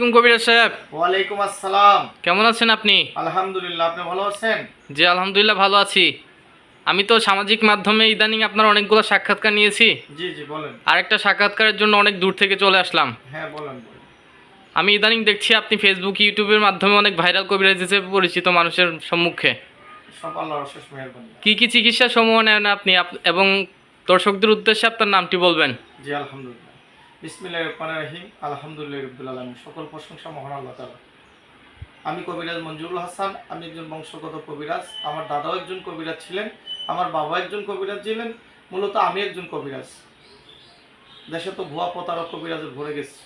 আলাইকুম সাহেব। ওয়ালাইকুম আসসালাম। কেমন আছেন আপনি? আলহামদুলিল্লাহ আপনি ভালো আছেন? জি আলহামদুলিল্লাহ ভালো আছি। আমি তো সামাজিক মাধ্যমে ইদানিং আপনার অনেকগুলো সাক্ষাৎকার নিয়েছি। জি জি বলেন। আরেকটা সাক্ষাৎকারের জন্য অনেক দূর থেকে চলে আসলাম। হ্যাঁ বলেন আমি ইদানিং দেখছি আপনি ফেসবুক ইউটিউবের মাধ্যমে অনেক ভাইরাল কবিরাজ হিসেবে পরিচিত মানুষের সম্মুখে। কি কি চিকিৎসা সমূহ নেন আপনি? এবং দর্শকদের উদ্দেশ্যে আপনার নামটি বলবেন। জি আলহামদুলিল্লাহ। বিসমিল্লাহ রহমান রহিম আলহামদুলিল্লাহ রব্দুল আলমী সকল প্রশংসা মহান আল্লাহ তালা আমি কবিরাজ মঞ্জুরুল হাসান, আমি একজন বংশগত কবিরাজ। আমার দাদাও একজন কবিরাজ ছিলেন, আমার বাবা একজন কবিরাজ ছিলেন, মূলত আমি একজন কবিরাজ। দেশে তো ভুয়া প্রতারক কবিরাজে ভরে গেছে।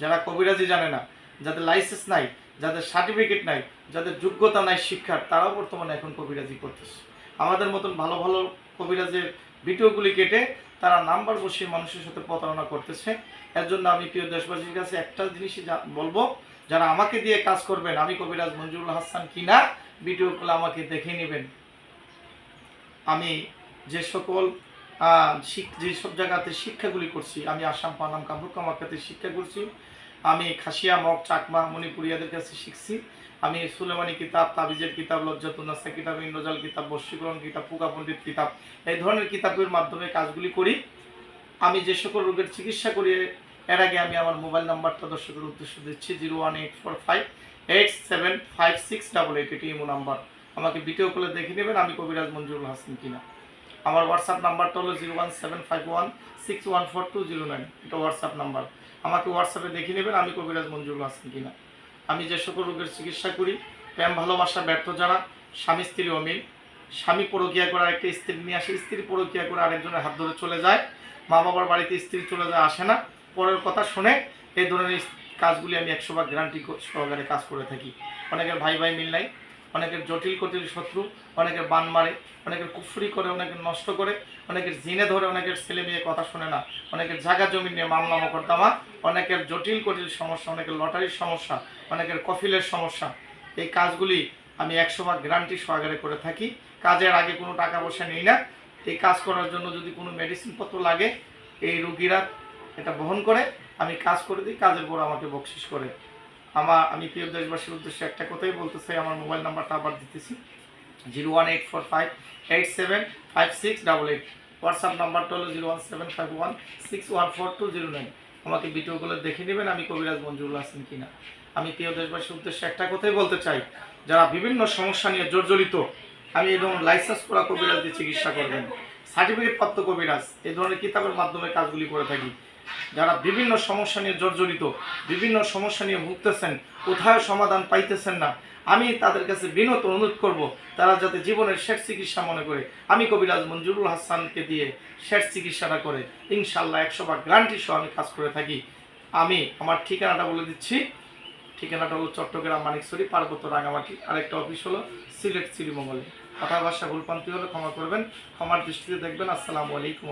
যারা কবিরাজি জানে না, যাদের লাইসেন্স নাই, যাদের সার্টিফিকেট নাই, যাদের যোগ্যতা নাই শিক্ষার, তারাও বর্তমানে এখন কবিরাজি করতেছে। আমাদের মতন ভালো ভালো কবিরাজের ভিডিওগুলি কেটে তারা নাম্বার বসিয়ে মানুষের সাথে প্রতারণা করতেছে। এর জন্য আমি প্রিয় দেশবাসীর কাছে একটা জিনিসই বলব, যারা আমাকে দিয়ে কাজ করবেন, আমি কবিরাজ মঞ্জুরুল হাসান কিনা ভিডিও ভিডিওগুলো আমাকে দেখে নেবেন। আমি যে সকল যেসব জায়গাতে শিক্ষাগুলি করছি, আমি আসাম পানাম আমার কাছে শিক্ষা করছি। আমি খাসিয়া, মগ, চাকমা মণিপুরিয়াদের কাছে শিখছি। আমি সুলেমানি কিতাব, তাবিজের কিতাব, লজ্জাতুন্নাসা কিতাব, ইন্দ্রজাল কিতাব, বর্ষীকরণ কিতাব পুকা পণ্ডিত কিতাব, এই ধরনের কিতাবের মাধ্যমে কাজগুলি করি। আমি যে সকল রোগের চিকিৎসা করি, এর আগে আমি আমার মোবাইল নাম্বারটা দর্শকের উদ্দেশ্যে দিচ্ছি, zero one eight four five eight seven five six double eight, এটি ইমো নাম্বার। আমাকে ভিডিও কলে দেখে নেবেন আমি কবিরাজ মঞ্জুরুল হাসান কিনা। আমার হোয়াটসঅ্যাপ নাম্বারটা হলো zero one seven five one six one four two zero nine এটা হোয়াটসঅ্যাপ নাম্বার আমাকে হোয়াটসঅ্যাপে দেখে নেবেন আমি কবিরাজ মঞ্জুরুল হাসান কিনা। আমি যে সকল রোগের চিকিৎসা করি, প্রেম, ভালোবাসা ব্যর্থ যারা স্বামী, স্ত্রী অমিল স্বামী পরকিয়া করে আরেকটা স্ত্রী নিয়ে আসে, স্ত্রী পরকিয়া করে আরেকজনের হাত ধরে চলে যায়। মা বাবার বাড়িতে স্ত্রী চলে যায়, আসে না। পরের কথা শুনে এই ধরনের কাজগুলি আমি একশো বার গ্যারান্টি সহকারে কাজ করে থাকি। অনেকের ভাই ভাই মিল নাই। অনেকের জটিল কটিল শত্রু অনেকের বান মারে অনেকের কুফরি করে অনেকের নষ্ট করে, অনেকের জিনে ধরে, অনেকের ছেলে মেয়ে কথা শোনে না, অনেকের জায়গা জমি নিয়ে মামলা মকদ্দমা, অনেকের জটিল কটিল সমস্যা, অনেকের লটারির সমস্যা, অনেকের কফিলের সমস্যা। এই কাজগুলি আমি একশো ভাগ গ্যারান্টি সহকারে করে থাকি। কাজের আগে কোনো টাকা পয়সা নেই না। এই কাজ করার জন্য যদি কোনো মেডিসিন পত্র লাগে, এই রুগীরা এটা বহন করে, আমি কাজ করে দিই, কাজের পর আমাকে বকশিস করে। আমার, আমি প্রিয় দেশবাসীর উদ্দেশ্যে একটা কথাই বলতে চাই, আমার মোবাইল নাম্বারটা আবার দিতেছি। Zero one eight four five eight seven five six double eight. WhatsApp নাম্বারটা হলো zero one seven five one six one four two zero nine. আমাকে ভিডিওগুলো দেখে নেবেন আমি কবিরাজ মঞ্জুরুল হাসান কিনা। আমি প্রিয় দেশবাসীর উদ্দেশ্যে একটা কথাই বলতে চাই, যারা বিভিন্ন সমস্যা নিয়ে জর্জরিত, আমি এবং লাইসেন্স করা কবিরাজ দিয়ে চিকিৎসা করবেন, সার্টিফিকেট প্রাপ্ত কবিরাজ, এই ধরনের কিতাবের মাধ্যমে কাজগুলি করে থাকি। যারা বিভিন্ন সমস্যা নিয়ে জর্জরিত, বিভিন্ন সমস্যা নিয়ে ভুগতেছেন, কোথায় সমাধান পাইতেছেন না, আমি তাদের কাছে বিনত অনুরোধ করব, তারা যাতে জীবনের শেষ চিকিৎসা মনে করে। আমি কবিরাজ মঞ্জুরুল হাসানকে দিয়ে শেষ চিকিৎসাটা করে ইনশাল্লাহ একশো বার গ্যারান্টি সহ আমি কাজ করে থাকি। আমি আমার ঠিকানাটা বলে দিচ্ছি। ঠিকানাটা হলো চট্টগ্রাম মানিকছড়ি, পার্বত্য রাঙামাটি। আরেকটা অফিস হলো সিলেট, শ্রীমঙ্গলে। কথা ভাষা ভুলপান্তি হলে ক্ষমা করবেন, ক্ষমার দৃষ্টিতে দেখবেন। আসসালামু আলাইকুম